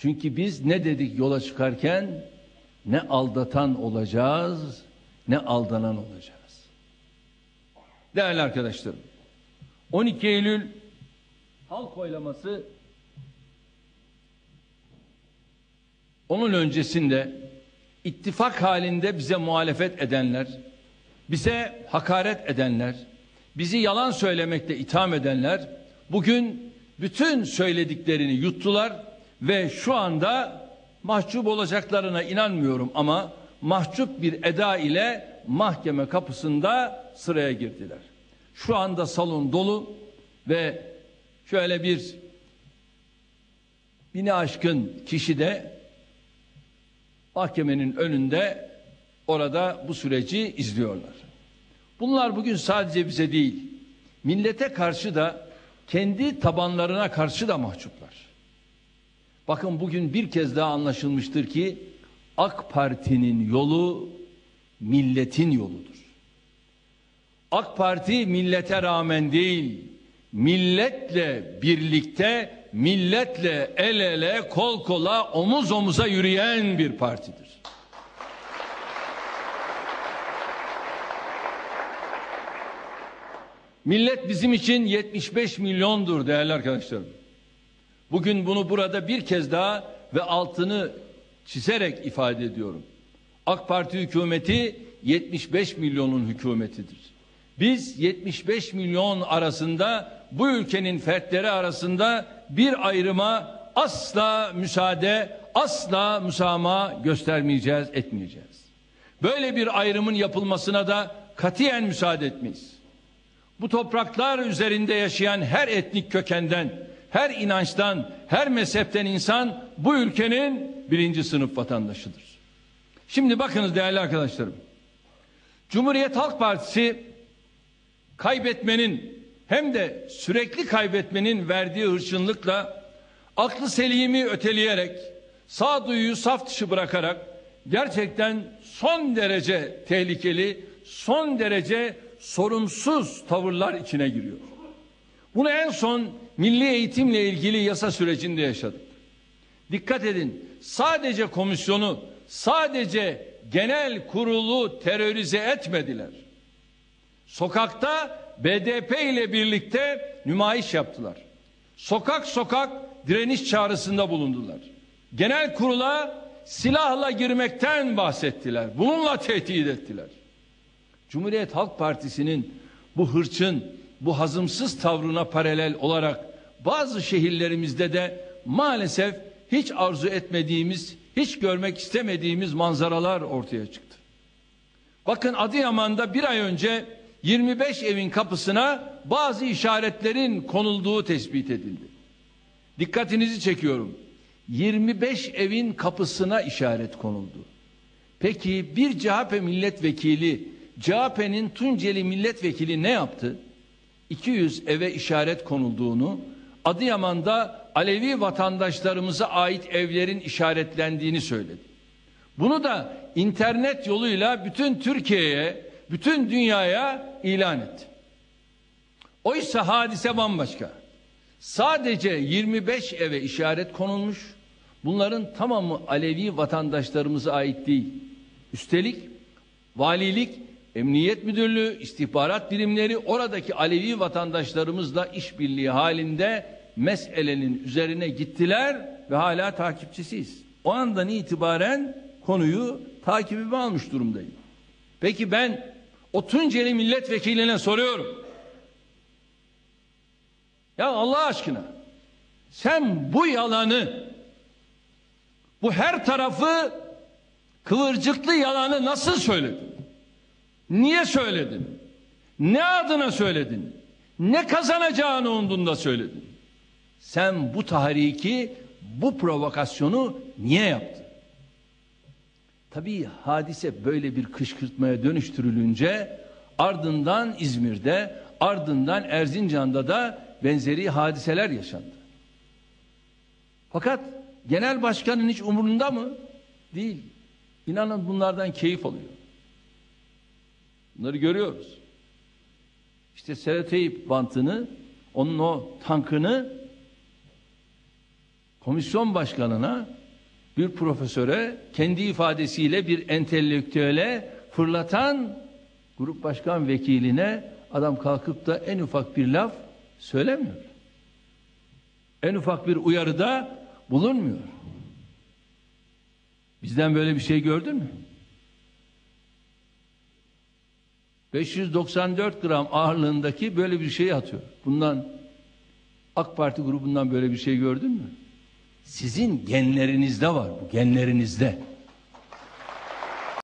Çünkü biz ne dedik yola çıkarken ne aldatan olacağız ne aldanan olacağız. Değerli arkadaşlarım 12 Eylül halk oylaması onun öncesinde ittifak halinde bize muhalefet edenler, bize hakaret edenler, bizi yalan söylemekte itham edenler bugün bütün söylediklerini yuttular ve şu anda mahcup olacaklarına inanmıyorum ama mahcup bir eda ile mahkeme kapısında sıraya girdiler. Şu anda salon dolu ve şöyle bir bini aşkın kişi de mahkemenin önünde orada bu süreci izliyorlar. Bunlar bugün sadece bize değil, millete karşı da kendi tabanlarına karşı da mahcuplar. Bakın bugün bir kez daha anlaşılmıştır ki AK Parti'nin yolu milletin yoludur. AK Parti millete rağmen değil, milletle birlikte, milletle el ele, kol kola, omuz omuza yürüyen bir partidir. Millet bizim için 75 milyondur değerli arkadaşlarım. Bugün bunu burada bir kez daha ve altını çizerek ifade ediyorum. AK Parti hükümeti 75 milyonun hükümetidir. Biz 75 milyon arasında bu ülkenin fertleri arasında bir ayrıma asla müsaade, asla müsamaha göstermeyeceğiz, etmeyeceğiz. Böyle bir ayrımın yapılmasına da katiyen müsaade etmeyiz. Bu topraklar üzerinde yaşayan her etnik kökenden, her inançtan, her mezhepten insan bu ülkenin birinci sınıf vatandaşıdır. Şimdi bakınız değerli arkadaşlarım. Cumhuriyet Halk Partisi kaybetmenin hem de sürekli kaybetmenin verdiği hırçınlıkla aklı selimi öteleyerek sağduyuyu saf dışı bırakarak gerçekten son derece tehlikeli, son derece sorumsuz tavırlar içine giriyor. Bunu en son milli eğitimle ilgili yasa sürecinde yaşadık. Dikkat edin sadece komisyonu sadece genel kurulu terörize etmediler. Sokakta BDP ile birlikte nümayiş yaptılar. Sokak sokak direniş çağrısında bulundular. Genel kurula silahla girmekten bahsettiler. Bununla tehdit ettiler. Cumhuriyet Halk Partisi'nin bu hırçın, bu hazımsız tavrına paralel olarak bazı şehirlerimizde de maalesef hiç arzu etmediğimiz, hiç görmek istemediğimiz manzaralar ortaya çıktı. Bakın Adıyaman'da bir ay önce 25 evin kapısına bazı işaretlerin konulduğu tespit edildi. Dikkatinizi çekiyorum. 25 evin kapısına işaret konuldu. Peki bir CHP milletvekili, CHP'nin Tunceli milletvekili ne yaptı? 200 eve işaret konulduğunu, Adıyaman'da Alevi vatandaşlarımıza ait evlerin işaretlendiğini söyledi. Bunu da internet yoluyla bütün Türkiye'ye, bütün dünyaya ilan etti. Oysa hadise bambaşka. Sadece 25 eve işaret konulmuş. Bunların tamamı Alevi vatandaşlarımıza ait değil. Üstelik valilik, emniyet müdürlüğü, istihbarat birimleri oradaki Alevi vatandaşlarımızla işbirliği halinde meselenin üzerine gittiler ve hala takipçisiyiz. O andan itibaren konuyu takibime almış durumdayım. Peki ben o Tunceli milletvekiline soruyorum. Ya Allah aşkına sen bu yalanı bu her tarafı kıvırcıklı yalanı nasıl söyledin? Niye söyledin? Ne adına söyledin? Ne kazanacağını umduğunda söyledin? Sen bu tahriki, bu provokasyonu niye yaptın? Tabii hadise böyle bir kışkırtmaya dönüştürülünce ardından İzmir'de, ardından Erzincan'da da benzeri hadiseler yaşandı. Fakat genel başkanın hiç umurunda mı? Değil. İnanın bunlardan keyif alıyor. Bunları görüyoruz. İşte Serhat Eyüp bantını, onun o tankını komisyon başkanına bir profesöre kendi ifadesiyle bir entelektüele fırlatan grup başkan vekiline adam kalkıp da en ufak bir laf söylemiyor. En ufak bir uyarıda bulunmuyor. Bizden böyle bir şey gördün mü? 594 gram ağırlığındaki böyle bir şey atıyor. Bundan AK Parti grubundan böyle bir şey gördün mü? Sizin genlerinizde var bu genlerinizde.